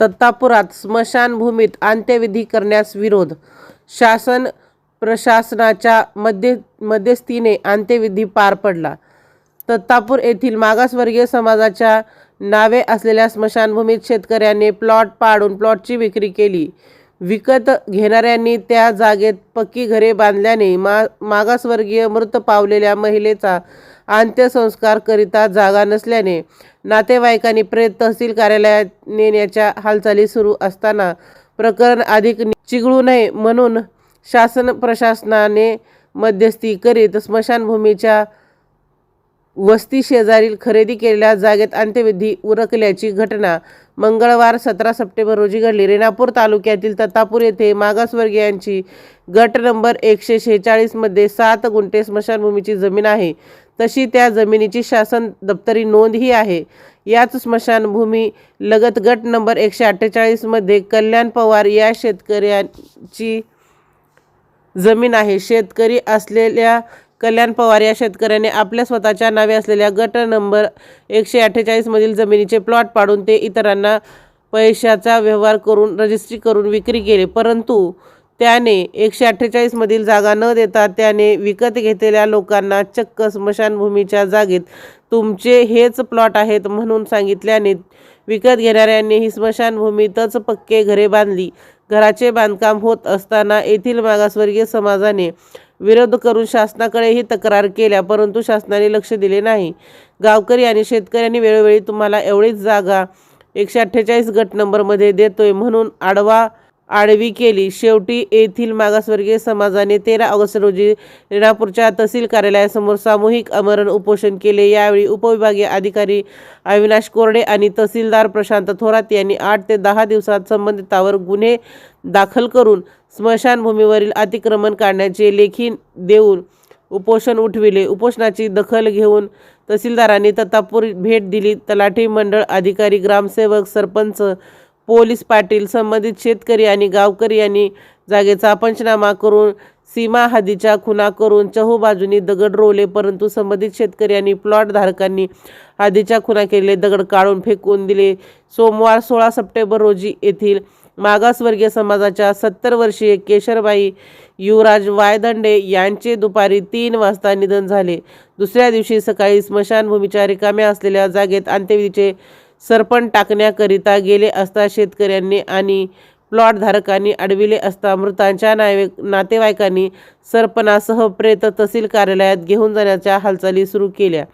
दत्तापुरात स्मशानभूमीत अंत्यविधी करण्यास विरोध. शासन प्रशासनाच्या मध्य मध्यस्थीने अंत्यविधी पार पडला. दत्तापूर येथील मागासवर्गीय समाजाच्या नावे असलेल्या स्मशानभूमीत शेतकऱ्यांनी प्लॉट पाडून प्लॉटची विक्री केली. विकत घेणाऱ्यांनी त्या जागेत पक्की घरे बांधल्याने मा मागासवर्गीय मृत पावलेल्या महिलेचा अंत्यसंस्कार करिता जागा नसल्याने नातेवाईकांनी प्रेत तहसील कार्यालयात नेण्याच्या हालचाली सुरू असताना प्रकरण अधिक चिघळू नये म्हणून शासन प्रशासनाने मध्यस्थी करीत स्मशानभूमीच्या वस्ती शेजारील खरेदी केलेल्या जागेत अंत्यविधी उरकल्याची घटना मंगळवार सतरा सप्टेंबर रोजी घडली. रेणापूर तालुक्यातील ततापूर येथे मागासवर्गीयांची गट नंबर एकशे शेहेचाळीसमध्ये सात गुंठे स्मशानभूमीची जमीन आहे. तशी त्या जमिनीची शासन दप्तरी नोंदही आहे. याच स्मशानभूमी लगत गट नंबर एकशे अठ्ठेचाळीसमध्ये कल्याण पवार या शेतकऱ्यांची जमीन आहे. शेतकरी असलेल्या कल्याण पवार या शेतकऱ्याने आपल्या स्वतःच्या नावे असलेल्या गट नंबर एकशे अठ्ठेचाळीसमधील जमिनीचे प्लॉट पाडून ते इतरांना पैशाचा व्यवहार करून रजिस्ट्री करून विक्री केले. परंतु त्याने एकशे अठ्ठेचाळीसमधील जागा न देता त्याने विकत घेतलेल्या लोकांना चक्क स्मशानभूमीच्या जागेत तुमचे हेच प्लॉट आहेत म्हणून सांगितल्याने विकत घेणाऱ्यांनी ही स्मशानभूमीतच पक्के घरे बांधली. घराचे बांधकाम होत असताना येथील मागासवर्गीय समाजाने विरोध करून शासनाकडेही तक्रार केल्या परंतु शासनाने लक्ष दिले नाही. गावकरी आणि शेतकऱ्यांनी वेळोवेळी तुम्हाला एवढीच जागा एकशे अठ्ठेचाळीस गट नंबरमध्ये देतोय म्हणून आडवा आडवी केली. शेवटी येथील मागासवर्गीय समाजाने तेरा ऑगस्ट रोजी रेणापूरच्या तहसील कार्यालयासमोर सामूहिक आमरण उपोषण केले. यावेळी उपविभागीय अधिकारी अविनाश कोरडे आणि तहसीलदार प्रशांत थोरात यांनी आठ ते दहा दिवसात संबंधितावर गुन्हे दाखल करून स्मशानभूमीवरील अतिक्रमण काढण्याचे लेखी देऊन उपोषण उठविले. उपोषणाची दखल घेऊन तहसीलदारांनी तत्तापूर भेट दिली. तलाठी मंडळ अधिकारी ग्रामसेवक सरपंच पोलीस पाटील संबंधित शेतकरी आणि गावकरी यांनी जागेचा पंचनामा करून सीमा हदीच्या खुना करून चहूबाजूनी दगड रोवले परंतु संबंधित शेतकरी आणि प्लॉट धारकांनी खुना केलेले दगड काढून फेकून दिले. सोमवार सोळा सप्टेंबर रोजी येथील मागासवर्गीय समाजाच्या सत्तर वर्षीय केशरबाई युवराज वायदंडे यांचे दुपारी तीन वाजता निधन झाले. दुसऱ्या दिवशी सकाळी स्मशानभूमीच्या रिकाम्या असलेल्या जागेत अंत्यविधीचे सरपण टाकण्याकरिता गेले असता शेतकऱ्यांनी आणि प्लॉटधारकांनी अडविले असता मृतांच्या नावे नातेवाईकांनी सरपणासह प्रेत तहसील कार्यालयात घेऊन जाण्याच्या हालचाली सुरू केल्या.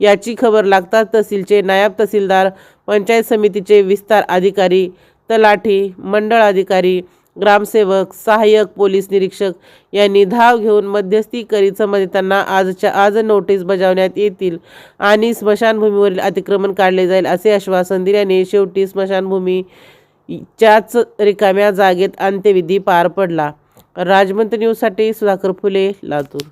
याची खबर लागताच तहसीलचे नायब तहसीलदार पंचायत समितीचे विस्तार अधिकारी तलाठी मंडळ अधिकारी ग्रामसेवक सहाय्यक पोलीस निरीक्षक यांनी धाव घेऊन मध्यस्थी करीत संबंधितांना आजच्या आज नोटीस बजावण्यात येतील आणि स्मशानभूमीवरील अतिक्रमण काढले जाईल असे आश्वासन दिल्याने शेवटी स्मशानभूमीच्याच रिकाम्या जागेत अंत्यविधी पार पडला. राजमंत न्यूजसाठी सुधाकर फुले लातूर.